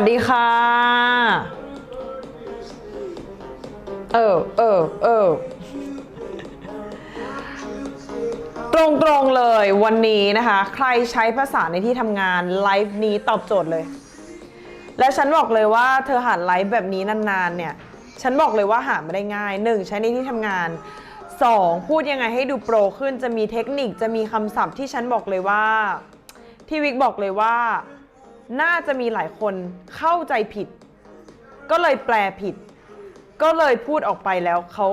สวัสดีค่ะ เออเออเออตรงๆเลยวันนี้นะคะ ใครใช้ภาษาในที่ทำงานไลฟ์นี้ตอบโจทย์เลย และฉันบอกเลยว่าเธอหาไลฟ์แบบนี้นานๆเนี่ย ฉันบอกเลยว่าหาไม่ได้ง่าย 1. ใช้ในที่ทำงาน 2. พูดยังไงให้ดูโปรขึ้นจะมีเทคนิคจะมีคำศัพท์ที่ฉันบอกเลยว่าที่วิกบอกเลยว่า น่าจะมีหลายคนเข้าใจผิด ก็เลยแปลผิด ก็เลยพูดออกไปแล้วเขา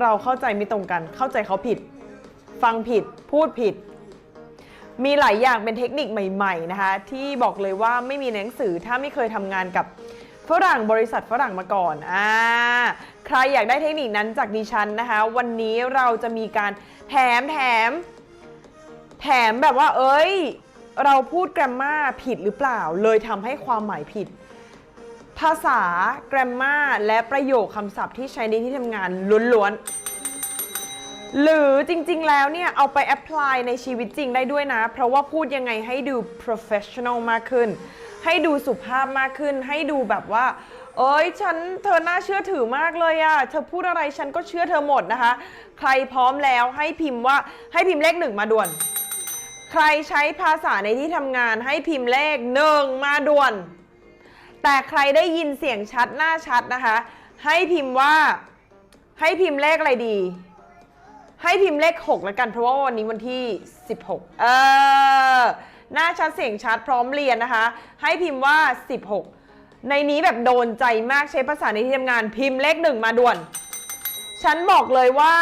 เราเข้าใจไม่ตรงกัน เข้าใจเขาผิด ฟังผิด พูดผิด มีหลายอย่างเป็นเทคนิคใหม่ๆนะคะ ที่บอกเลยว่าไม่มีหนังสือถ้าไม่เคยทำงานกับฝรั่งบริษัทฝรั่งมาก่อนอ่าใครอยากได้เทคนิคนั้นจากดิฉันนะคะ วันนี้เราจะมีการแถมแถม แถมแบบว่า เอ้ย เราพูดแกรมมาผิดหรือเปล่า เลยทำให้ความหมายผิด ภาษาแกรมมาและประโยคคำศัพท์ที่ใช้ในที่ทำงานล้วนๆ หรือจริงๆ แล้วเนี่ย เอาไปแอพพลายในชีวิตจริงได้ด้วยนะ เพราะว่าพูดยังไงให้ดู professional มากขึ้น ให้ดูสุภาพมากขึ้น ให้ดูแบบว่าเอ้ยฉันเธอน่าเชื่อถือมากเลยอะเธอพูดอะไรฉันก็เชื่อเธอหมดนะคะ ใครพร้อมแล้วให้พิมพ์ว่าให้พิมพ์เลขหนึ่งมาด่วน ใครใช้ภาษาในที่ทำงานให้พิมพ์เลขหนึ่งมาด่วน แต่ใครได้ยินเสียงชัดหน้าชัดนะคะ ให้พิมพ์ว่าให้พิมพ์เลขอะไรดี ให้พิมพ์เลข6แล้วกันเพราะว่าวันนี้วันที่ 16 เออหน้าชัดเสียงชัดพร้อมเรียนนะคะ ให้พิมพ์ว่า 16 ในนี้แบบโดนใจมากใช้ภาษาในที่ทำงานพิมพ์เลขหนึ่งมาด่วน ฉันบอกเลยว่า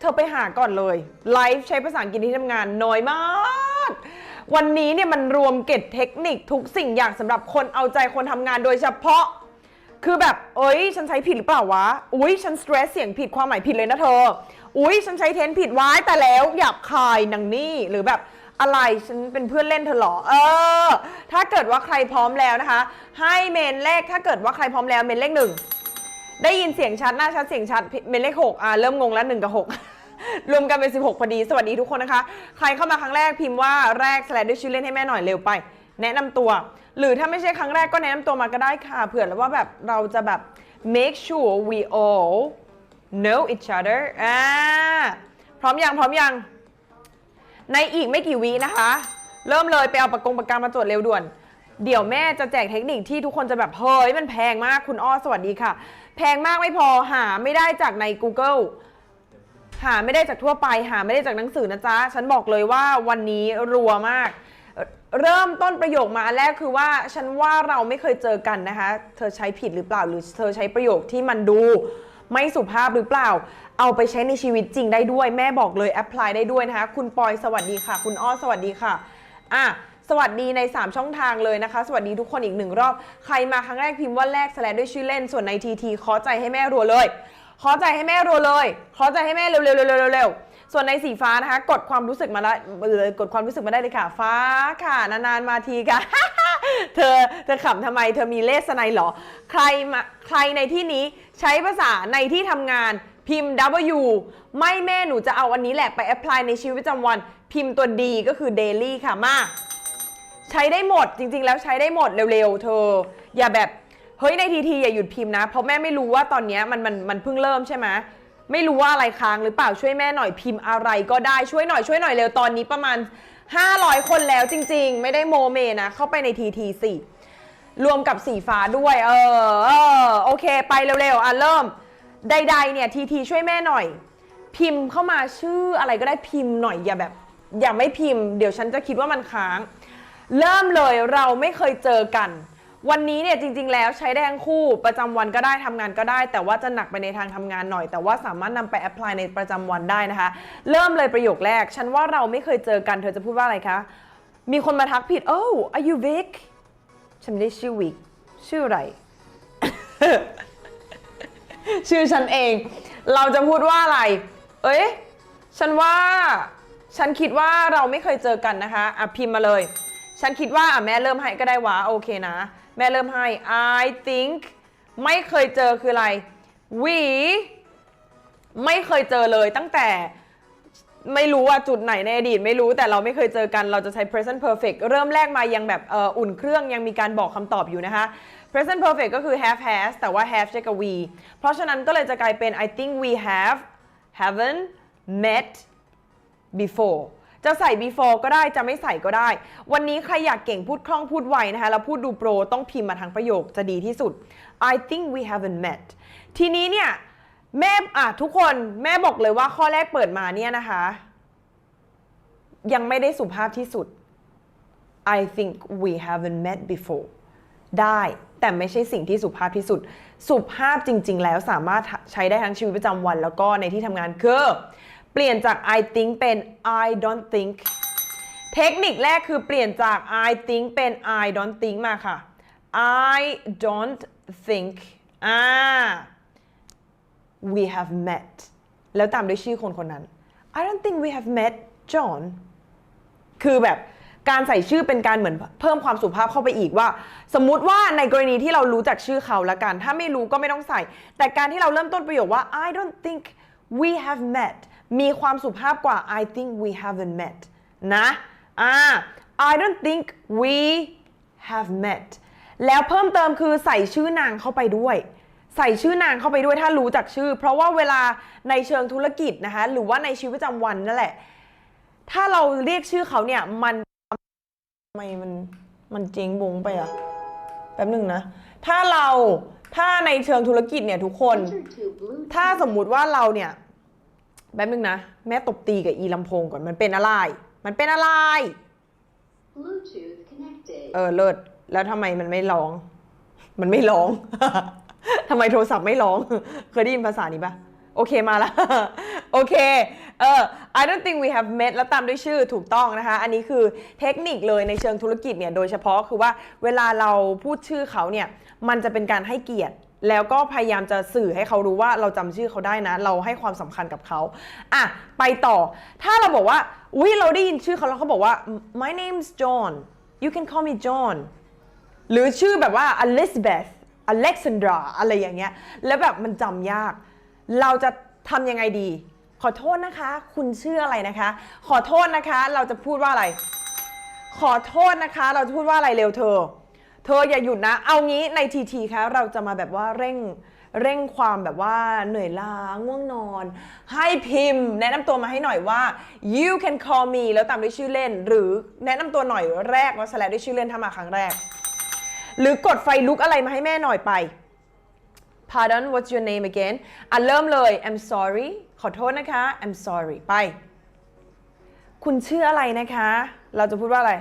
เธอไปหาก่อนเลยไลฟ์ใช้ภาษาอังกฤษที่ทำงานน้อยมาก วันนี้เนี่ยมันรวมเก็บเทคนิคทุกสิ่งอย่างสำหรับคนเอาใจคนทำงานโดยเฉพาะ คือแบบ เอ้ย ฉันใช้ผิดหรือเปล่าวะ อุ้ยฉันสเตรสเสียงผิดความหมายผิดเลยนะเธอ อุ้ยฉันใช้เทนผิดว้แต่แล้วหยาบคายนังนี่หรือแบบอะไรฉันเป็นเพื่อนเล่นเธอหรอ เออ ถ้าเกิดว่าใครพร้อมแล้วนะคะ ให้เมนเลขถ้าเกิดว่าใครพร้อมแล้วเมนเลขหนึ่งได้ยินเสียงชัดหน้าชัดเสียงชัดเป็นเลขหกอ่าเริ่มงงแล้วหนึ่งกับหก รวมกันเป็น 16 พอดี สวัสดีทุกคนนะคะ ใครเข้ามาครั้งแรกพิมพ์ว่าแรกสลดด้วยชื่อเล่นให้แม่หน่อยเร็วไป แนะนำตัว หรือถ้าไม่ใช่ครั้งแรกก็แนะนำตัวมาก็ได้ค่ะ เผื่อแล้วว่าแบบเราจะแบบ make sure we all know each other อ่าพร้อมยังพร้อมยัง ในอีกไม่กี่วินะคะ เริ่มเลยไปเอาปากกงปากกามาจดเร็วด่วน เดี๋ยวแม่จะแจกเทคนิคที่ทุกคนจะแบบ เฮ้ย มันแพงมากคุณอ้อสวัสดีค่ะ แพงมากไม่พอหาไม่ได้จากใน Google หาไม่ได้จากทั่วไปหาไม่ได้จากหนังสือนะจ๊ะ ฉันบอกเลยว่าวันนี้รัวมาก เริ่มต้นประโยคมาแรกคือว่าฉันว่าเราไม่เคยเจอกันนะคะ เธอใช้ผิดหรือเปล่าหรือเธอใช้ประโยคที่มันดู ไม่สุภาพหรือเปล่า เอาไปใช้ในชีวิตจริงได้ด้วย แม่บอกเลยแอพพลายได้ด้วยนะคะ คุณปอยสวัสดีค่ะ คุณอ้อสวัสดีค่ะอะสวัสดีใน 3 ช่องทางเลยนะคะ สวัสดีทุกคนอีกหนึ่งรอบ ใครมาครั้งแรกพิมพ์ว่าแรกสแลดด้วยชื่อเล่นส่วนในทีทีขอใจให้แม่รัวเลย ขอใจให้แม่รัวเลย ขอใจให้แม่เร็วๆเร็วๆเร็วๆเร็วส่วนในสีฟ้านะคะ กดความรู้สึกมาได้เลยกดความรู้สึกมาได้เลยค่ะ ฟ้าค่ะ นานๆมาทีค่ะเธอเธอขำทำไมเธอมีเลสไนหรอ ใครมาใครในที่นี้ใช้ภาษาในที่ทำงานพิมพ์ W ไม่แม่หนูจะเอาอันนี้แหละไปแอพพลายในชีวิตประจำวัน พิมพ์ตัว D ก็คือ daily ค่ะมา ใช้ได้หมดจริงๆ แล้วใช้ได้หมดเร็วๆ เธอ อย่าแบบ เฮ้ยในทีทีอย่าหยุดพิมพ์นะ เพราะแม่ไม่รู้ว่าตอนเนี้ยมันมันมันเพิ่งเริ่มใช่ไหมไม่รู้ว่าอะไรค้างหรือเปล่าช่วยแม่หน่อยพิมพ์อะไรก็ได้ช่วยหน่อยช่วยหน่อยเร็วตอนนี้ประมาณ 500 คนแล้วจริง ๆ ไม่ได้โมเมนะเข้าไปในทีทีสี่รวมกับสีฟ้าด้วย เออเออโอเค ไปเร็วๆอะเริ่มใดๆเนี่ยทีทีช่วยแม่หน่อย พิมพ์เข้ามาชื่ออะไรก็ได้พิมพ์หน่อยอย่าแบบ อย่าไม่พิมพ์ เดี๋ยวฉันจะคิดว่ามันค้าง เริ่มเลยเราไม่เคยเจอกัน วันนี้เนี่ยจริง ๆ แล้วใช้ได้ทั้งคู่ประจำวันก็ได้ทำงานก็ได้ แต่ว่าจะหนักไปในทางทำงานหน่อย แต่ว่าสามารถนำไปแอพพลายในประจำวันได้นะคะ เริ่มเลยประโยคแรก ฉันว่าเราไม่เคยเจอกันเธอจะพูดว่าอะไรคะ มีคนมาทักผิด oh are you Vic ฉันไม่ได้ชื่อวิกชื่ออะไร ชื่อฉันเอง เราจะพูดว่าอะไร เอ้ยฉันว่า ฉันคิดว่าเราไม่เคยเจอกันนะคะอะพิมพ์มาเลย ฉันคิดว่าอะแม่เริ่มให้ก็ได้วะโอเคนะ แม่เริ่มให้ I think ไม่เคยเจอคืออะไร we ไม่เคยเจอเลยตั้งแต่ไม่รู้ว่าจุดไหนในอดีตไม่รู้แต่เราไม่เคยเจอกันเราจะใช้ present perfect เริ่มแรกมายังแบบอ,อ,อุ่นเครื่องยังมีการบอกคำตอบอยู่นะคะ present perfect ก็คือ have has แต่ว่า have ใช้กับ we เพราะฉะนั้นก็เลยจะกลายเป็น I think we have haven't met before จะใส่ before ก็ได้จะไม่ใส่ก็ได้ วันนี้ใครอยากเก่งพูดคล่องพูดไวนะคะแล้วพูดดูโปรต้องพิมพ์มาทางประโยคจะดีที่สุด I think we haven't met ทีนี้เนี่ยแม่อะทุกคนแม่บอกเลยว่าข้อแรกเปิดมาเนี่ยนะคะ ยังไม่ได้สุภาพที่สุด I think we haven't met before ได้แต่ไม่ใช่สิ่งที่สุภาพที่สุด สุภาพจริง ๆ แล้วสามารถใช้ได้ทั้งชีวิตประจำวัน แล้วก็ในที่ทำงานคือ เปลี่ยนจาก I think เป็น I don't think เทคนิคแรกคือเปลี่ยนจาก I think เป็น I don't think มาค่ะ I don't think อ่า we have met แล้วตามด้วยชื่อคนคนนั้น I don't think we have met John คือแบบการใส่ชื่อเป็นการเหมือนเพิ่มความสุภาพเข้าไปอีกว่า สมมุติว่าในกรณีที่เรารู้จักชื่อเขาละกัน ถ้าไม่รู้ก็ไม่ต้องใส่ แต่การที่เราเริ่มต้นประโยคว่า I don't think we have met มีความสุภาพกว่า I think we haven't met นะอ่า I don't think we have met แล้วเพิ่มเติมคือใส่ชื่อนางเข้าไปด้วย ใส่ชื่อนางเข้าไปด้วยถ้ารู้จักชื่อ เพราะว่าเวลาในเชิงธุรกิจนะคะหรือว่าในชีวิตประจำวันนั่นแหละ ถ้าเราเรียกชื่อเขาเนี่ยมันทำไมมันมันเจ๊งบงไปอะแป๊บหนึ่งนะ ถ้าเราถ้าในเชิงธุรกิจเนี่ยทุกคน ถ้าสมมุติว่าเราเนี่ย แป๊บหนึงนะ แม่ตบตีกับอีลำโพงก่อนมันเป็นอะไร มันเป็นอะไร Bluetooth connected. เออเลิศแล้วทำไมมันไม่ร้อง มันไม่ร้อง ทำไมโทรศัพท์ไม่ร้อง เคยได้ยินภาษานี้ปะโอเคมาแล้วโอเคเออ I don't think we have met แล้วตามด้วยชื่อถูกต้องนะคะ อันนี้คือเทคนิคเลยในเชิงธุรกิจเนี่ยโดยเฉพาะคือว่าเวลาเราพูดชื่อเขาเนี่ย มันจะเป็นการให้เกียรติ แล้วก็พยายามจะสื่อให้เขารู้ว่าเราจำชื่อเขาได้นะ เราให้ความสำคัญกับเขาอะไปต่อ ถ้าเราบอกว่าอุ้ยเราได้ยินชื่อเขาแล้วเขาบอกว่า my name's John you can call me John หรือชื่อแบบว่า Elizabeth Alexandra อะไรอย่างเงี้ย แล้วแบบมันจำยาก เราจะทำยังไงดี ขอโทษนะคะ คุณชื่ออะไรนะคะ ขอโทษนะคะ เราจะพูดว่าอะไร ขอโทษนะคะ เราจะพูดว่าอะไรเร็วเธอ เธออย่าหยุดนะ เอางี้ในทีทีคะเราจะมาแบบว่าเร่งเร่งความแบบว่าเหนื่อยล้าง่วงนอน ให้พิมพ์ แนะนำตัวมาให้หน่อยว่า you can call me แล้วตามด้วยชื่อเล่น หรือแนะนำตัวหน่อยแรกแล้วแสดด้วยชื่อเล่นถ้ามาครั้งแรก หรือกดไฟลุกอะไรมาให้แม่หน่อยไป Pardon what's your name again อะเริ่มเลย I'm sorry ขอโทษนะคะ I'm sorry ไป คุณชื่ออะไรนะคะ เราจะพูดว่าอะไร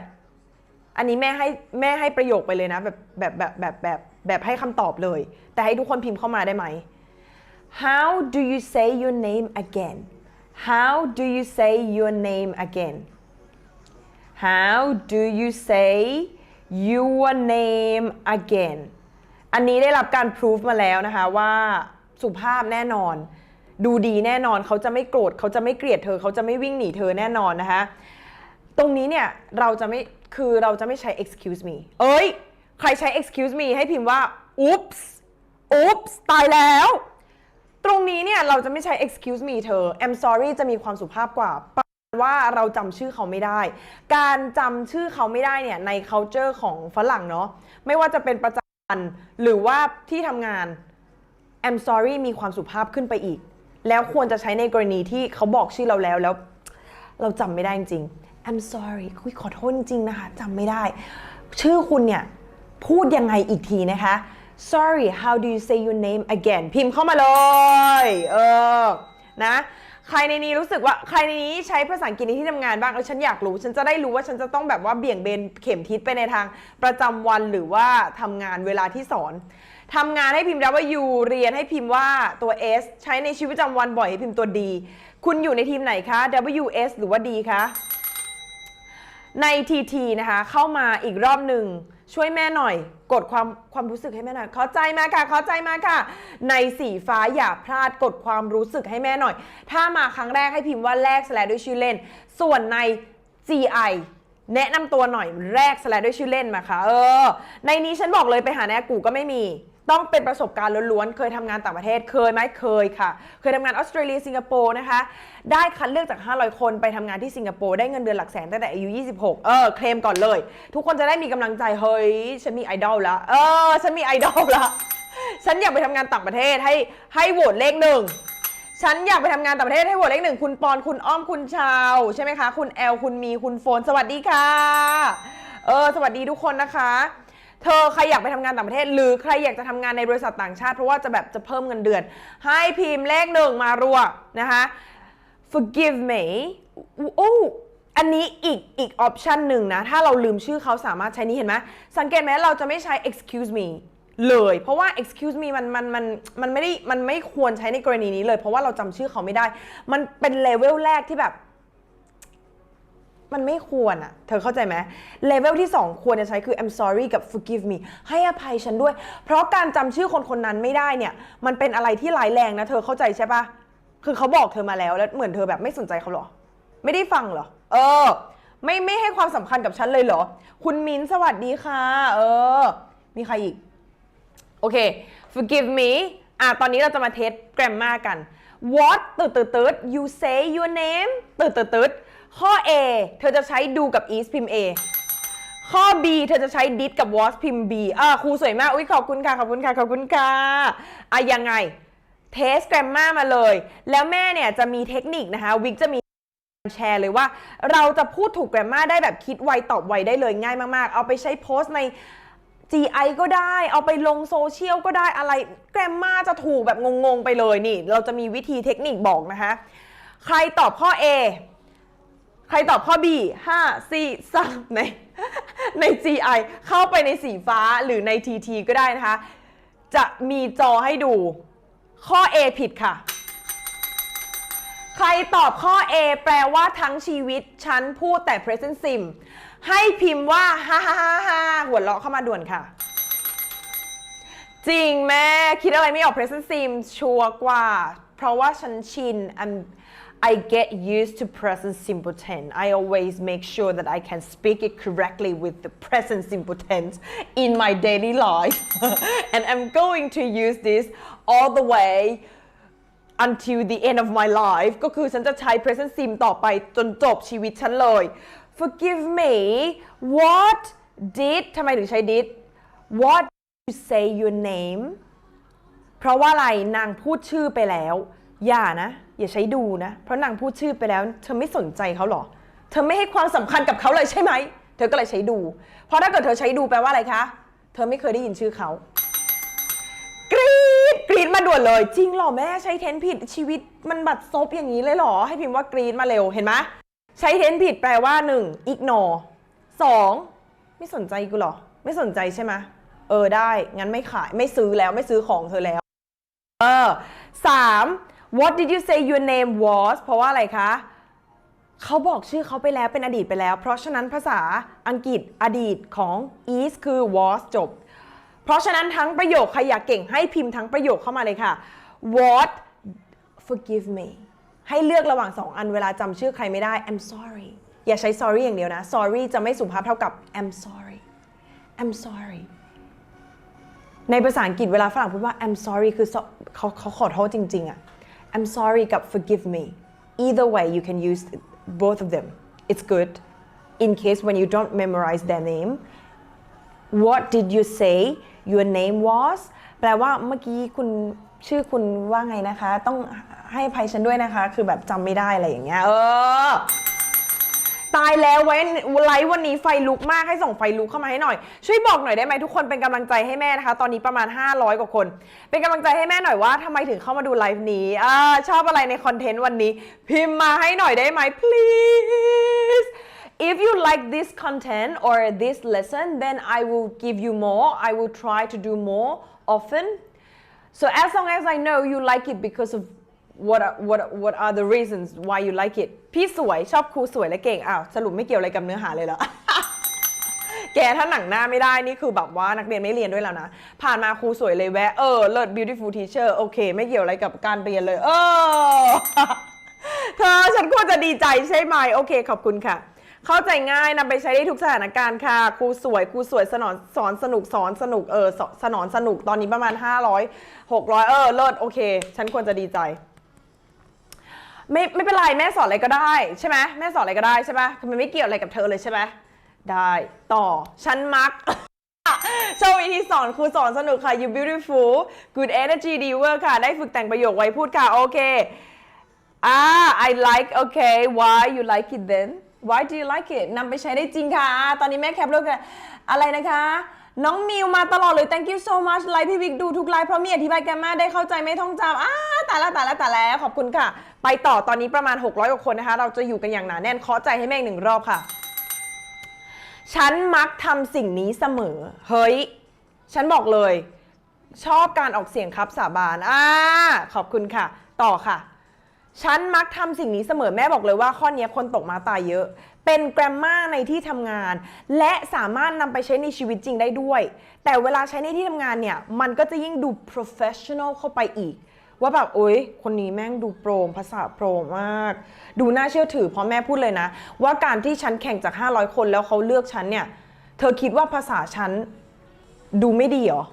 อันนี้แม่ให้แม่ให้ประโยคไปเลยนะแบบแบบแบบแบบแบบแบบให้คำตอบเลย แต่ให้ทุกคนพิมพ์เข้ามาได้ไหม How do you say your name again How do you say your name again How do you say your name again อันนี้ได้รับการพิสูจมาแล้วนะคะว่าสุภาพแน่นอน ดูดีแน่นอนเขาจะไม่โกรธเขาจะไม่เกลียดเธอ เขาจะไม่วิ่งหนีเธอแน่นอนนะคะ ตรงนี้เนี่ยเราจะไม่คือเราจะไม่ใช้ excuse me เอ้ย ใครใช้ excuse me ให้พิมพ์ว่า oops oops ตายแล้ว ตรงนี้เนี่ยเราจะไม่ใช้ excuse me เธอ I'm sorry จะมีความสุภาพกว่าแปลว่าเราจำชื่อเขาไม่ได้ การจำชื่อเขาไม่ได้เนี่ยใน culture ของฝรั่งเนาะ ไม่ว่าจะเป็นประจันหรือว่าที่ทำงาน I'm sorry มีความสุภาพขึ้นไปอีก แล้วควรจะใช้ในกรณีที่เขาบอกชื่อเราแล้วแล้ว เราจำไม่ได้จริง I'm sorry คุยขอโทษจริงนะคะจำไม่ได้ ชื่อคุณเนี่ย พูดยังไงอีกทีนะคะ sorry how do you say your name again พิมพ์เข้ามาเลย เออ นะ ใครในนี้รู้สึกว่าใครในนี้ใช้ภาษาอังกฤษในที่ทำงานบ้าง เออ ฉันอยากรู้ ฉันจะได้รู้ว่าฉันจะต้องแบบว่าเบี่ยงเบนเข็มทิศไปในทางประจำวันหรือว่าทำงานเวลาที่สอนทำงานให้พิมพ์ W เรียนให้พิมพ์ว่าตัว S ใช้ในชีวิตประจำวันบ่อยให้พิมพ์ตัว D คุณอยู่ในทีมไหนคะ W S หรือว่า D คะ ใน TT นะคะ เข้ามาอีกรอบหนึ่งช่วยแม่หน่อย กดความความรู้สึกให้แม่หน่อยเข้าใจมาค่ะเข้าใจมาค่ะ ในสีฟ้าอย่าพลาดกดความรู้สึกให้แม่หน่อย ถ้ามาครั้งแรกให้พิมพ์ว่าแรกแสลด้วยชื่อเล่น ส่วนใน GI แนะนำตัวหน่อยแรกสแลด้วยชื่อเล่นมาค่ะเออ ในนี้ฉันบอกเลยไปหาในอากูก็ไม่มี ต้องเป็นประสบการณ์ล้วนๆ เคยทำงานต่างประเทศ เคยไหมเคยค่ะ เคยทำงานออสเตรเลียสิงคโปร์นะคะ ได้คัดเลือกจาก 500 คนไปทำงานที่สิงคโปร์ได้เงินเดือนหลักแสนตั้งแต่อายุ 26 เออ เคลมก่อนเลย ทุกคนจะได้มีกำลังใจ เฮ้ย ฉันมีไอดอลแล้วเออ ฉันมีไอดอลแล้วฉันอยากไปทำงานต่างประเทศให้ให้โหวตเลขหนึ่งฉันอยากไปทำงานต่างประเทศให้โหวตเลขหนึ่งคุณปอนคุณอ้อมคุณชาวใช่ไหมคะ คุณแอลคุณมีคุณโฟนสวัสดีค่ะ เออ สวัสดีทุกคนนะคะ เธอใครอยากไปทำงานต่างประเทศ หรือใครอยากจะทำงานในบริษัทต่างชาติ เพราะว่าจะแบบจะเพิ่มเงินเดือน ให้พิมพ์เลขหนึ่งมารัวนะคะ forgive me โอ้อันนี้อีกอีกออปชันหนึ่งนะ ถ้าเราลืมชื่อเขาสามารถใช้นี้เห็นไหมสังเกตไหมเราจะไม่ใช้ excuse me เลย เพราะว่า excuse me มันมันมันมันไม่ได้มันไม่ควรใช้ในกรณีนี้เลย เพราะว่าเราจำชื่อเขาไม่ได้ มันเป็นเลเวลแรกที่แบบ มันไม่ควรอะเธอเข้าใจไหมเลเวลที่ 2 ควรจะใช้คือ I'm sorry กับ forgive me ให้อภัยฉันด้วย เพราะการจำชื่อคนคนนั้นไม่ได้เนี่ย มันเป็นอะไรที่ร้ายแรงนะ เธอเข้าใจใช่ปะคือเขาบอกเธอมาแล้วแล้วเหมือนเธอแบบไม่สนใจเขาเหรอ ไม่ได้ฟังเหรอ เออ ไม่ไม่ให้ความสำคัญกับฉันเลยเหรอ คุณมิ้นสวัสดีค่ะ เออ มีใครอีก โอเค forgive me อะตอนนี้เราจะมาเทส grammar กัน what ตืดตืดตืด you say your name ตืดตืดตืด ข้อ A เธอจะใช้ do กับ is พิมพ์ A ข้อ B เธอจะใช้ did กับ was พิมพ์ B อ่าครูสวยมาก อุ้ยขอบคุณค่ะ ขอบคุณค่ะ ขอบคุณค่ะอะยังไง เทส grammar มาเลย แล้วแม่เนี่ยจะมีเทคนิคนะคะ วิกจะมีแชร์เลยว่า เราจะพูดถูกแกรมมาได้แบบคิดไวตอบไวได้เลยง่ายมากๆ เอาไปใช้โพสต์ใน GI ก็ได้ เอาไปลงโซเชียลก็ได้อะไร แกรมมาจะถูกแบบงงๆไปเลยนี่ เราจะมีวิธีเทคนิคบอกนะคะ ใครตอบข้อ A ใครตอบข้อ B 5 4 3ในใน GI เข้าไปในสีฟ้าหรือใน TT ก็ได้นะคะ จะมีจอให้ดู ข้อ A ผิดค่ะ ใครตอบข้อ A แปลว่าทั้งชีวิต ฉันพูดแต่ present sim ให้พิมพ์ว่าฮ่าฮ่าฮ่าฮ่าหัวเราะเข้ามาด่วนค่ะ จริงแม่ คิดอะไรไม่ออก present sim ชัวร์กว่า เพราะว่าฉันชิน I'm I get used to present simple tense. I always make sure that I can speak it correctly with the present simple tense in my daily life. and I'm going to use this all the way until the end of my life ก็คือฉันจะใช้ present sim ต่อไปจนจบชีวิตฉันเลย forgive me what did ทำไมถึงใช้ did what did you say your name เพราะว่าอะไรนางพูดชื่อไปแล้ว อย่านะ อย่าใช้ดูนะ เพราะนางพูดชื่อไปแล้ว เธอไม่สนใจเขาหรอ เธอไม่ให้ความสำคัญกับเขาเลยใช่ไหม เธอก็เลยใช้ดู เพราะถ้าเกิดเธอใช้ดูแปลว่าอะไรคะ เธอไม่เคยได้ยินชื่อเขา กรีดกรีดมาด่วนเลย จริงหรอแม่ใช้เทนผิดชีวิตมันบัดซบอย่างนี้เลยหรอ ให้พิมพ์ว่ากรีดมาเร็วเห็นไหมใช้เทนผิดแปลว่า 1. ignore 2. ไม่สนใจกูหรอ ไม่สนใจใช่ไหมเออได้ งั้นไม่ขายไม่ซื้อแล้วไม่ซื้อของเธอแล้ว เออสาม what did you say your name was เพราะว่าอะไรคะเขาบอกชื่อเขาไปแล้วเป็นอดีตไปแล้ว เพราะฉะนั้นภาษาอังกฤษอดีตของ is คือ was จบ เพราะฉะนั้นทั้งประโยคใครอยากเก่งให้พิมพ์ทั้งประโยคเข้ามาเลยค่ะ what forgive me ให้เลือกระหว่างสองอันเวลาจำชื่อใครไม่ได้ I'm sorry อย่าใช้ sorry อย่างเดียวนะ sorry จะไม่สุภาพเท่ากับ I'm sorry I'm sorry ในภาษาอังกฤษเวลาฝรั่งพูดว่า I'm sorry คือเขาเขาขอโทษจริง ๆอะ I'm sorry กับ forgive me either way you can use both of them it's good in case when you don't memorize their name what did you say your name was แปลว่าเมื่อกี้คุณชื่อคุณว่าไงนะคะ ต้องให้ภัยฉันด้วยนะคะ คือแบบจำไม่ได้อะไรอย่างเงี้ยเออ ตายแล้วไว้ไลฟ์วันนี้ไฟลุกมากให้ส่งไฟลุกเข้ามาให้หน่อย ช่วยบอกหน่อยได้ไหมทุกคนเป็นกำลังใจให้แม่นะคะ ตอนนี้ประมาณ 500 กว่าคน เป็นกำลังใจให้แม่หน่อยว่าทำไมถึงเข้ามาดูไลฟ์นี้อชอบอะไรในคอนเทนต์วันนี้ พิมพ์มาให้หน่อยได้ไหม please if you like this content or this lesson then I will give you more I will try to do more often so as long as I know you like it because of what are, what are- what are the reasons why you like it พี่สวยชอบครูสวยและเก่งอ้าวสรุปไม่เกี่ยวอะไรกับเนื้อหาเลยเหรอ แกถ้าหนังหน้าไม่ได้นี่คือแบบว่านักเรียนไม่เรียนด้วยแล้วนะ ผ่านมาครูสวยเลยแวะ เออ เลิศ beautiful teacher โอเค ไม่เกี่ยวอะไรกับการเรียนเลย เออ เธอฉันควรจะดีใจใช่ไหม โอเค ขอบคุณค่ะ เข้าใจง่ายนำไปใช้ได้ทุกสถานการณ์ค่ะครูสวยครูสวยสนอนสอนสนุกสอนสนุกเออสสนอนสนุกตอนนี้ประมาณ 500 600 เออ เลิศ โอเค ฉันควรจะดีใจ ไม่ไม่เป็นไรแม่สอนอะไรก็ได้ใช่ไหมแม่สอนอะไรก็ได้ใช่ไหมคือมันไม่เกี่ยวอะไรกับเธอเลยใช่ไหมได้ต่อฉันมักโชว์วิธีสอนครูสอนสนุกค่ะ you beautiful good energy d e w o r ค่ะ ได้ฝึกแต่งประโยคไว้พูดค่ะ โอเคอ่า I like okay why you like it then why do you like it นำไปใช้ได้จริงค่ะ ตอนนี้แม่แคปรูปกันอะไรนะคะ น้องมิวมาตลอดเลย thank you so much ไลฟ์พี่วิกดูทุกไลฟ์เพราะมีอธิบายแกมมาได้เข้าใจไม่ท่องจำอ้าตายแล้วตายแล้วตายแล้วขอบคุณค่ะ ไปต่อตอนนี้ประมาณ 600กว่าคนนะคะ เราจะอยู่กันอย่างหนาแน่นเคาะใจให้แม่อีกหนึ่งรอบค่ะ ฉันมักทำสิ่งนี้เสมอ เฮ้ย ฉันบอกเลย ชอบการออกเสียงครับสาบานอ่าขอบคุณค่ะ ต่อค่ะฉันมักทำสิ่งนี้เสมอแม่บอกเลยว่าข้อนี้คนตกมาตายเยอะ เป็นแกรมมาในที่ทำงาน และสามารถนำไปใช้ในชีวิตจริงได้ด้วย แต่เวลาใช้ในที่ทำงานเนี่ย มันก็จะยิ่งดู professional เข้าไปอีก ว่าแบบโอ๊ย คนนี้แม่งดูโปร่งภาษาโปร่งมาก ดูน่าเชื่อถือเพราะแม่พูดเลยนะ ว่าการที่ฉันแข่งจาก 500 คนแล้วเขาเลือกฉันเนี่ย เธอคิดว่าภาษาฉันดูไม่ดีเหรอ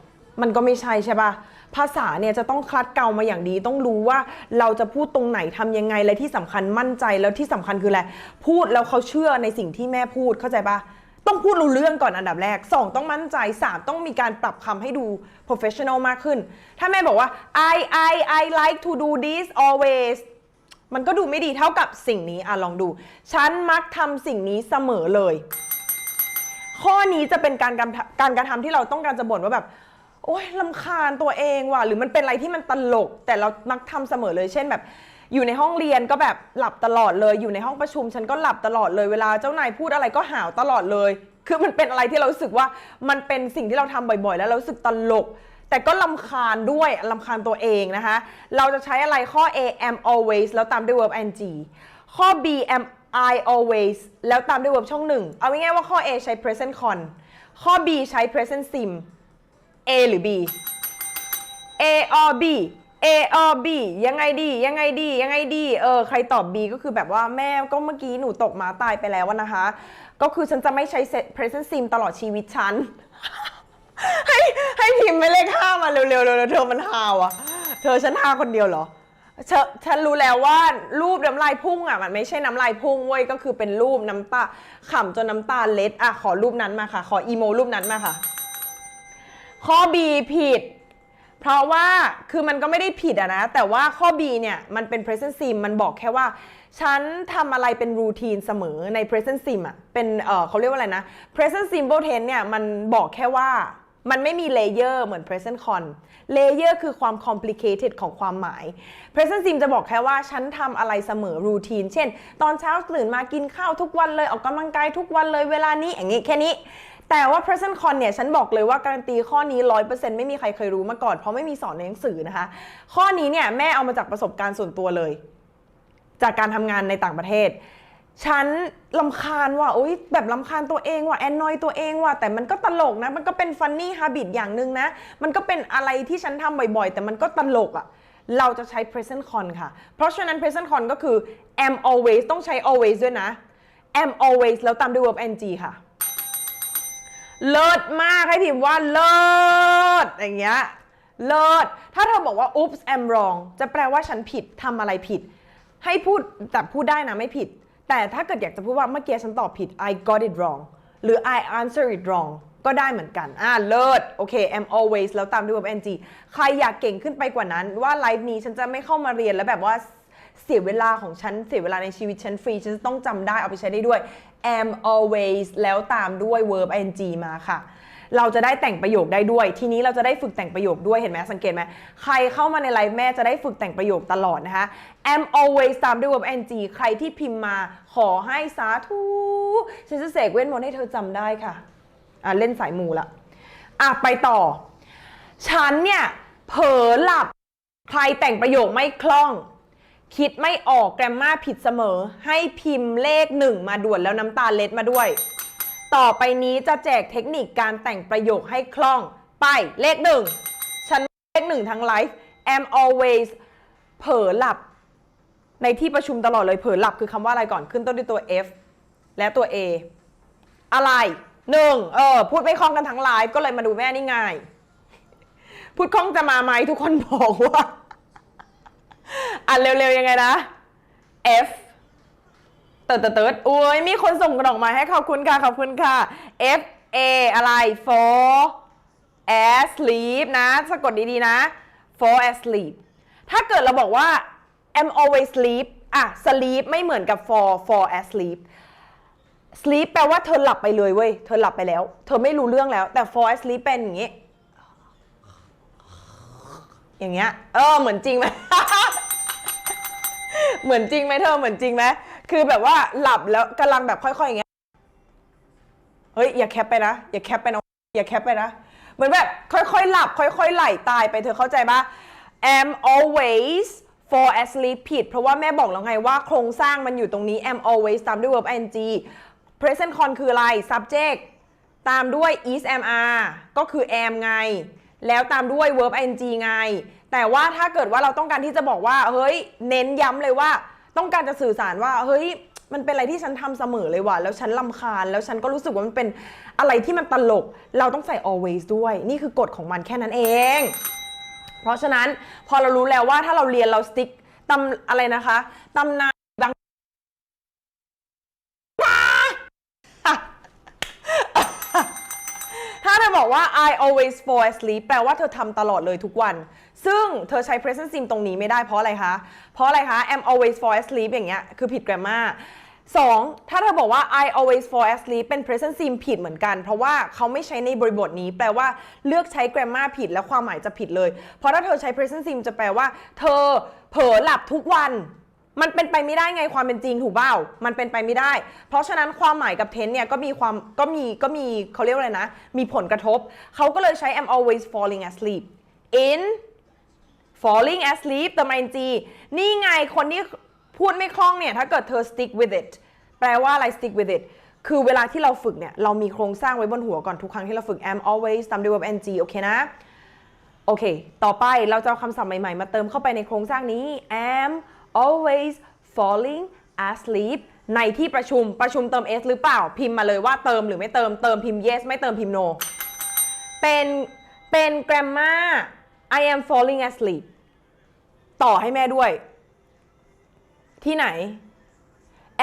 มันก็ไม่ใช่ใช่ปะ ภาษาเนี่ยจะต้องคลัดเกลามาอย่างดี ต้องรู้ว่าเราจะพูดตรงไหนทำยังไงและที่สำคัญมั่นใจแล้วที่สำคัญคืออะไรพูดแล้วเขาเชื่อในสิ่งที่แม่พูดเข้าใจปะต้องพูดรู้เรื่องก่อนอันดับแรก 2 ต้องมั่นใจ 3 ต้องมีการปรับคำให้ดู professional มากขึ้น ถ้าแม่บอกว่า I I I like to do this always มันก็ดูไม่ดีเท่ากับสิ่งนี้อะลองดู ฉันมักทำสิ่งนี้เสมอเลย ข้อนี้จะเป็นการกรการกระทำที่เราต้องการจะบ่นว่าแบบ โอ๊ยลำคาญตัวเองว่ะหรือมันเป็นอะไรที่มันตลก แต่เรามักทำเสมอเลยเช่นแบบ อยู่ในห้องเรียนก็แบบหลับตลอดเลยอยู่ในห้องประชุมฉันก็หลับตลอดเลยเวลาเจ้านายพูดอะไรก็หาวตลอดเลย คือมันเป็นอะไรที่เราสึกว่ามันเป็นสิ่งที่เราทำบ่อยๆ แล้วเราสึกตลก แต่ก็ลำคาญด้วยลำคาญตัวเองนะคะ เราจะใช้อะไรข้อ A am always แล้วตามด้วย verb ing ข้อ B am I always แล้วตามด้วย verb ช่องหนึ่งเอาง่ายๆว่าข้อ A ใช้ present con ข้อ B ใช้ present sim A หรือ B A or B A or B ยังไงดียังไงดียังไงดีเออใครตอบ B ก็คือแบบว่าแม่ก็เมื่อกี้หนูตกหมาตายไปแล้วนะคะ ก็คือฉันจะไม่ใช้ present sim ตลอดชีวิตฉัน ให้ให้พิมพ์ไม่เลขห้ามาเร็วๆเร็วๆเธอมันฮาวอะเธอฉันฮาคนเดียวเหรอเธอฉันรู้แล้วว่ารูปน้ำลายพุ่งอะมันไม่ใช่น้ำลายพุ่งเว้ยก็คือเป็นรูปน้ำตาขำจนน้ำตาเล็ดอะขอรูปนั้นมาค่ะ ขออีโมรูปนั้นมาค่ะ ข้อ B ผิด เพราะว่าคือมันก็ไม่ได้ผิดอะนะ แต่ว่าข้อ B เนี่ยมันเป็น present sim มันบอกแค่ว่า ฉันทำอะไรเป็นรูทีนเสมอใน present sim อะเป็นเออเขาเรียกว่าอะไรนะ present simple tense เนี่ยมันบอกแค่ว่ามันไม่มีเลเยอร์เหมือน present con เลเยอร์คือความ complicated ของความหมาย present sim จะบอกแค่ว่าฉันทำอะไรเสมอรูทีน เช่น ตอนเช้าตื่นมากินข้าวทุกวันเลย ออกกำลังกายทุกวันเลยเวลานี้อย่างนี้แค่นี้ แต่ว่า present con เนี่ยฉันบอกเลยว่าการันตีข้อนี้ 100%ไม่มีใครเคยรู้มาก่อน เพราะไม่มีสอนในหนังสือนะคะ ข้อนี้เนี่ยแม่เอามาจากประสบการณ์ส่วนตัวเลย จากการทำงานในต่างประเทศฉันลำคาญว่ะโอ๊ยแบบลำคาญตัวเองว่ะแอนนอยตัวเองว่ะแต่มันก็ตลกนะ มันก็เป็นฟันนี่ฮ a บิตอย่างหนึ่งนะ มันก็เป็นอะไรที่ฉันทำบ่อยๆ แต่มันก็ตลกอะ่ะ เราจะใช้ present con ค่ะ เพราะฉะนั้น present con ก็คือ am always ต้องใช้ always ด้วยนะ am always แล้วตามด้วย verb ing ค่ะ เลิศมากให้พิมพ์ว่าเลิศอย่างเงี้ยเลิศถ้าเธอบอกว่า oops I'm wrong จะแปลว่าฉันผิดทำอะไรผิด ให้พูดแต่พูดได้นะไม่ผิด แต่ถ้าเกิดอยากจะพูดว่าเมื่อกี้ฉันตอบผิด I got it wrong หรือ I answer it wrong ก็ได้เหมือนกัน อ่าเลิศ โอเค am always แล้วตามด้วย verb ing ใครอยากเก่งขึ้นไปกว่านั้นว่าไลฟ์นี้ฉันจะไม่เข้ามาเรียนแล้วแบบว่าเสียเวลาของฉัน เสียเวลาในชีวิตฉันฟรี ฉันจะต้องจำได้เอาไปใช้ได้ด้วย am always แล้วตามด้วย verb ing มาค่ะ เราจะได้แต่งประโยคได้ด้วย ทีนี้เราจะได้ฝึกแต่งประโยคด้วยเห็นไหมสังเกตไหมใครเข้ามาในไลฟ์แม่จะได้ฝึกแต่งประโยคตลอดนะคะ am always ตามด้วย verb ing ใครที่พิมพ์มาขอให้สาธุฉันจะเสกเวทมนต์ให้เธอจำได้ค่ะอะ เล่นสายมูละอะ ไปต่อ ฉันเนี่ย เผลอหลับ ใครแต่งประโยคไม่คล่อง คิดไม่ออกแกรมมาผิดเสมอ ให้พิมพ์เลขหนึ่งมาด่วนแล้วน้ำตาเล็ดมาด้วย ต่อไปนี้จะแจกเทคนิคการแต่งประโยคให้คล่อง ไปเลขหนึ่งฉันเลขหนึ่งทั้งไลฟ์ am always เผลอหลับ ในที่ประชุมตลอดเลยเผลอหลับคือคำว่าอะไรก่อนขึ้นต้นด้วยตัว F และตัว A อะไรหนึ่งเออพูดไม่คล่องกันทั้งไลฟ์ก็เลยมาดูแม่นี่ไงพูดคล่องจะมาไหมทุกคนบอกว่า อ่านเร็วๆยังไงนะ F เติร์ดเติร์ดอุ้ยมีคนส่งกระดอกไม้ให้ขอบคุณค่ะ ขอบคุณค่ะ F A อะไร for as sleep นะ สะกดดีๆนะ for as sleep ถ้าเกิดเราบอกว่า am always sleep อะ sleep ไม่เหมือนกับ for for as sleep sleep แปลว่าเธอหลับไปเลยเว้ย เธอหลับไปแล้ว เธอไม่รู้เรื่องแล้ว แต่ for as sleep เป็นอย่างงี้ อย่างเงี้ย เออ เหมือนจริงไหม เหมือนจริงไหมเธอ เหมือนจริงไหม คือแบบว่าหลับแล้วกำลังแบบค่อยๆอย่างเงี้ย เฮ้ย อย่าแคปไปนะ อย่าแคปไปนะ อย่าแคปไปนะ เหมือนแบบค่อยๆหลับ ค่อยๆไหลตายไปเธอเข้าใจปะ am always for asleep ผิด เพราะว่าแม่บอกแล้วไงว่าโครงสร้างมันอยู่ตรงนี้ am always ตามด้วย verb ing present con คืออะไร subject ตามด้วย is am are ก็คือ am ไง แล้วตามด้วย verb ing ไง แต่ว่าถ้าเกิดว่าเราต้องการที่จะบอกว่า เฮ้ย เน้นย้ำเลยว่า ต้องการจะสื่อสารว่า เฮ้ย มันเป็นอะไรที่ฉันทำเสมอเลยว่ะ แล้วฉันลำคาญ แล้วฉันก็รู้สึกว่ามันเป็นอะไรที่มันตลก เราต้องใส่ always ด้วย นี่คือกฎของมันแค่นั้นเอง เพราะฉะนั้นพอเรารู้แล้วว่าถ้าเราเรียนเราสติ๊กตำอะไรนะคะตำนานบาง ถ้าเธอบอก ว่า I always fall asleep แปลว่าเธอทำตลอดเลยทุกวัน ซึ่งเธอใช้ present sim ตรงนี้ไม่ได้เพราะอะไรคะ เพราะอะไรคะ am always fall asleep อย่างเงี้ยคือผิด grammar สองถ้าเธอบอกว่า I always fall asleep เป็น present sim ผิดเหมือนกัน เพราะว่าเขาไม่ใช้ในบริบทนี้ แปลว่าเลือกใช้ grammar ผิดและความหมายจะผิดเลย เพราะถ้าเธอใช้ present sim จะแปลว่า เธอเผลอหลับทุกวัน มันเป็นไปไม่ได้ไงความเป็นจริงถูกเปล่ามันเป็นไปไม่ได้ เพราะฉะนั้นความหมายกับ tense เนี่ยก็มีความก็มีก็มีเขาเรียกว่าอะไรนะ มีผลกระทบ เขาก็เลยใช้ am always falling asleep in falling asleep เติม ing นี่ไงคนที่พูดไม่คล่องเนี่ย ถ้าเกิดเธอ stick with it แปลว่าอะไร stick with it คือเวลาที่เราฝึกเนี่ย เรามีโครงสร้างไว้บนหัวก่อนทุกครั้งที่เราฝึก am always ตามด้วย verb ing โอเคนะ โอเค ต่อไปเราจะเอาคำศัพท์ใหม่ ๆ มาเติมเข้าไปในโครงสร้างนี้ am always falling asleep ในที่ประชุมประชุมเติม s หรือเปล่า พิมพ์มาเลยว่าเติมหรือไม่เติมเติมพิมพ์ yes ไม่เติมพิมพ์ no เป็นเป็น grammar I am falling asleep ต่อให้แม่ด้วย ที่ไหน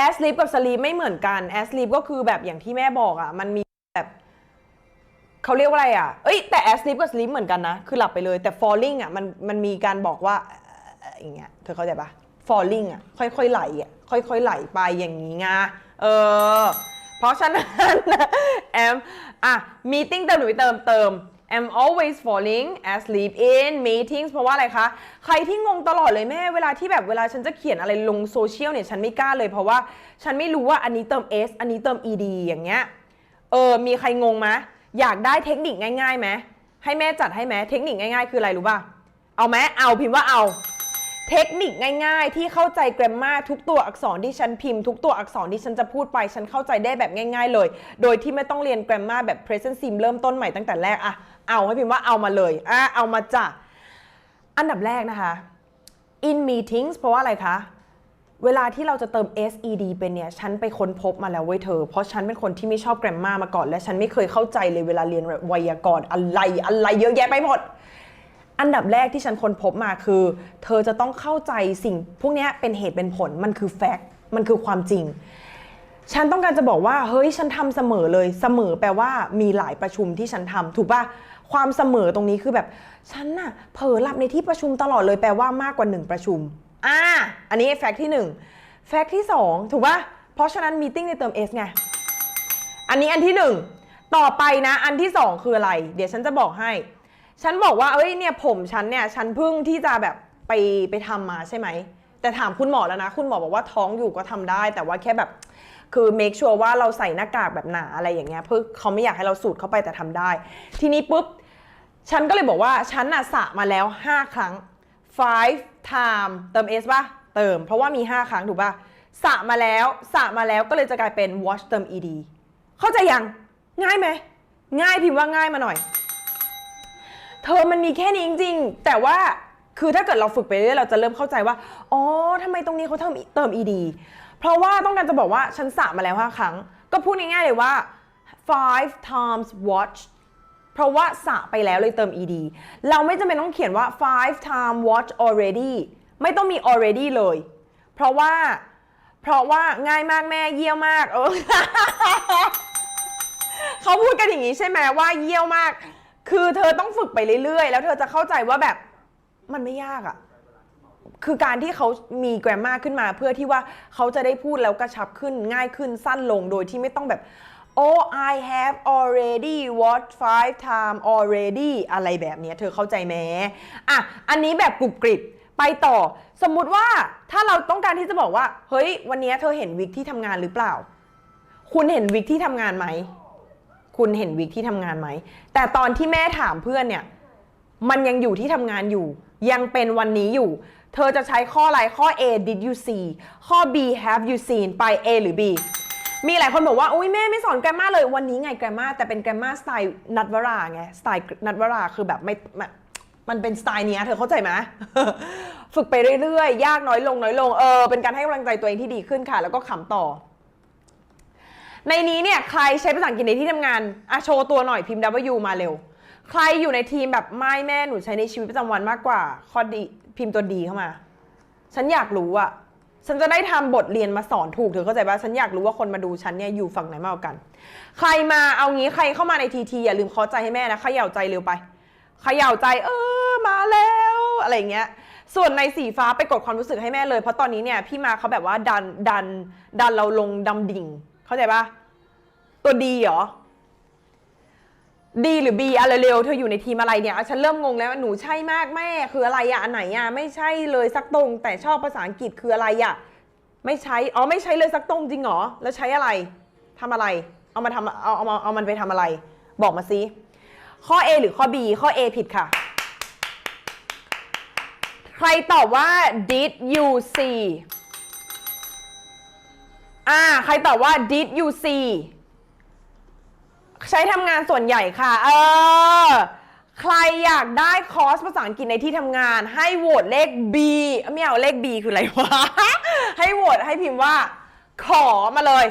asleep กับ sleep ไม่เหมือนกัน asleep ก็คือแบบอย่างที่แม่บอกอะ่ะ มันมีแบบเขาเรียกว่าอะไรอะ เอ้ยแต่ asleep กับ sleep เหมือนกันนะ คือหลับไปเลยแต่ falling อะมันมันมีการบอกว่าอย่างเงี้ยเธอเข้าใจปะ falling อะค่อยๆไหลอะค่อยๆไหลไปอย่างนี้ไงเออเพราะฉะนั้น am อะ meeting เติมหรือไม่เติมเติม am always falling asleep in meetings เพราะว่าอะไรคะ ใครที่งงตลอดเลยแม่ เวลาที่แบบเวลาฉันจะเขียนอะไรลงโซเชียลเนี่ย ฉันไม่กล้าเลยเพราะว่า ฉันไม่รู้ว่าอันนี้เติม s อันนี้เติม ed อย่างเงี้ย เออ มีใครงงไหมอยากได้เทคนิคง่ายๆไหมให้แม่จัดให้ไหมเทคนิคง่ายๆ คืออะไรรู้ป่ะ เอาไหมเอาพิมพ์ว่าเอา เทคนิคง่ายๆ ที่เข้าใจ grammar ทุกตัวอักษรที่ฉันพิมพ์ทุกตัวอักษรที่ฉันจะพูดไป ฉันเข้าใจได้แบบง่าย ๆ เลย โดยที่ไม่ต้องเรียน grammar แบบ present sim เริ่มต้นใหม่ตั้งแต่แรกอะเอาให้พิมพ์ว่าเอามาเลยอะเอามาจ้ะอันดับแรกนะคะ in meetings เพราะว่าอะไรคะเวลาที่เราจะเติม sed เป็นเนี่ย ฉันไปค้นพบมาแล้วเว้ยเธอ เพราะฉันเป็นคนที่ไม่ชอบ grammar มาก่อน และฉันไม่เคยเข้าใจเลยเวลาเรียนไวยากรณ์อะไรอะไรเยอะแยะไปหมด อันดับแรกที่ฉันค้นพบมาคือ เธอจะต้องเข้าใจสิ่ง พวกนี้เป็นเหตุเป็นผลมันคือแฟกต์มันคือความจริง ฉันต้องการจะบอกว่า เฮ้ยฉันทำเสมอเลยเสมอแปลว่ามีหลายประชุมที่ฉันทำถูกป่ะความเสมอตรงนี้คือแบบ ฉันน่ะเผลอหลับในที่ประชุมตลอดเลยแปลว่ามากกว่าหนึ่งประชุมอ่าอันนี้แฟกต์ที่หนึ่งแฟกต์ที่สองถูกป่ะเพราะฉะนั้นมีติ้งในเติม s ไงอันนี้อันที่หนึ่งต่อไปนะอันที่สองคืออะไร เดี๋ยวฉันจะบอกให้ ฉันบอกว่าเอ้ยเนี่ยผมฉันเนี่ยฉันเพิ่งที่จะแบบไปไปทำมาใช่ไหม แต่ถามคุณหมอแล้วนะ คุณหมอบอกว่าท้องอยู่ก็ทำได้ แต่ว่าแค่แบบคือ make sure ว่าเราใส่หน้ากากแบบหนาอะไรอย่างเงี้ยเพื่อเขาไม่อยากให้เราสูดเข้าไปแต่ทำได้ ทีนี้ปุ๊บ ฉันก็เลยบอกว่า ฉันน่ะสระมาแล้ว 5 ครั้ง five time เติม s ป่ะ เติม เพราะว่ามี 5 ครั้งถูกป่ะสระมาแล้วสระมาแล้วก็เลยจะกลายเป็น watch เติม ed เข้าใจยัง ง่ายไหม ง่ายพิมพ์ว่าง่ายมาหน่อย เธอมันมีแค่นี้จริง ๆ แต่ว่าคือถ้าเกิดเราฝึกไปเรื่อยๆเราจะเริ่มเข้าใจว่า อ๋อทำไมตรงนี้เขาเติมเติม ed เพราะว่าต้องการจะบอกว่าฉันสระมาแล้ว 5 ครั้ง ก็พูดง่ายๆเลยว่า five times watch เพราะว่าสระไปแล้วเลยเติม ed เราไม่จำเป็นต้องเขียนว่า five time watch already ไม่ต้องมี already เลย เพราะว่า เพราะว่าง่ายมากแม่เยี่ยมมาก เออเขาพูดกันอย่างนี้ใช่ไหมว่าเยี่ยวมาก คือเธอต้องฝึกไปเรื่อยๆ แล้วเธอจะเข้าใจว่าแบบมันไม่ยากอะคือการที่เขามีแกรมมาขึ้นมา เพื่อที่ว่าเขาจะได้พูดแล้วกระชับขึ้นง่ายขึ้นสั้นลงโดยที่ไม่ต้องแบบ oh I have already watched five time already อะไรแบบนี้เธอเข้าใจไหมอะ อันนี้แบบกรุบกริบไปต่อ สมมุติว่าถ้าเราต้องการที่จะบอกว่า เฮ้ย วันนี้เธอเห็นวิกที่ทำงานหรือเปล่า คุณเห็นวิกที่ทำงานไหม คุณเห็นวิกที่ทำงานไหม แต่ตอนที่แม่ถามเพื่อนเนี่ย มันยังอยู่ที่ทำงานอยู่ ยังเป็นวันนี้อยู่ เธอจะใช้ข้ออะไรข้อ A did you see ข้อ B have you seen ไป A หรือ B มีหลายคนบอกว่าอุ้ยแม่ไม่สอนแกรมมาเลยวันนี้ไงแกรมมาแต่เป็นแกรมมาสไตล์นัดวราไงสไตล์นัดวราคือแบบไม่ไม่มันเป็นสไตล์เนี้ยเธอเข้าใจไหมฝึกไปเรื่อยๆ ยากน้อยลงน้อยลงเออเป็นการให้กำลังใจตัวเองที่ดีขึ้นค่ะ แล้วก็ขำต่อ ในนี้เนี่ยใครใช้ภาษาอังกฤษในที่ทำงานอะโชว์ตัวหน่อยพิมพ์ W มาเร็ว ใครอยู่ในทีมแบบไม่แม่หนูใช้ในชีวิตประจำวันมากกว่าข้อดีพิมพ์ตัวดีเข้ามา ฉันอยากรู้อะฉันจะได้ทำบทเรียนมาสอนถูกเธอเข้าใจปะฉันอยากรู้ว่าคนมาดูฉันเนี่ยอยู่ฝั่งไหนมากกัน ใครมาเอางี้ใครเข้ามาในทีทีอย่าลืมเคอใจให้แม่นะเขย่าใจเร็วไปเขย่าใจเออมาแล้วอะไรเงี้ย ส่วนในสีฟ้าไปกดความรู้สึกให้แม่เลย เพราะตอนนี้เนี่ยพี่มาเขาแบบว่าดันดันดันเราลงดำดิ่ง เข้าใจปะตัวดีเหรอดีหรือบีอะไรเร็วเธออยู่ในทีมอะไรเนี่ยฉันเริ่มงงแล้วหนูใช่มากแม่คืออะไรอะอันไหนอะไม่ใช่เลยสักตรง แต่ชอบภาษาอังกฤษคืออะไรอะไม่ใช้อ๋อไม่ใช้เลยสักตรงจริงเหรอแล้วใช้อะไรทำอะไร เอามาทำเอาเอามาเอามันไปทำอะไร บอกมาสิข้อ A หรือข้อ B ข้อ A ผิดค่ะ ใครตอบว่า did you see อ่า ใครตอบว่า did you see ใช้ทำงานส่วนใหญ่ค่ะ เออ ใครอยากได้คอร์สภาษาอังกฤษในที่ทำงาน ให้โหวตเลข B ไม่เอาเลข B คืออะไรวะ ให้โหวตให้พิมพ์ว่า ขอมาเลย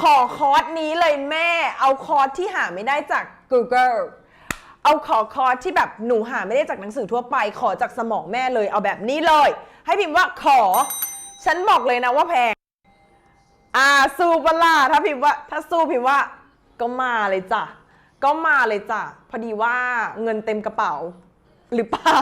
ขอคอร์สนี้เลยแม่ เอาคอร์สที่หาไม่ได้จาก Google เอาขอคอร์สที่แบบหนูหาไม่ได้จากหนังสือทั่วไป ขอจากสมองแม่เลย เอาแบบนี้เลย ให้พิมพ์ว่าขอ ฉันบอกเลยนะว่าแพง อ่าสู้ปะล่ะถ้าพิมพ์ว่าถ้าสู้พิมพ์ว่า ก็มาเลยจ้ะก็มาเลยจ้ะพอดีว่าเงินเต็มกระเป๋า หรือเปล่า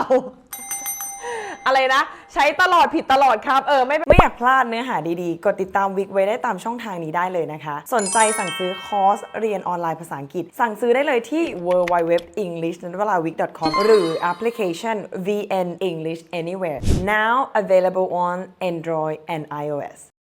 อะไรนะ ใช้ตลอดผิดตลอดครับเออไม่ไม่อยากพลาดเนื้อหาดีๆ กดติดตามวิกไว้ได้ตามช่องทางนี้ได้เลยนะคะ สนใจสั่งซื้อคอร์สเรียนออนไลน์ภาษาอังกฤษ สั่งซื้อได้เลยที่ w w w e n g l i s h n a t w a l a w i k c o m หรือแอปพลิเคชัน VN English Anywhere now available on Android and iOS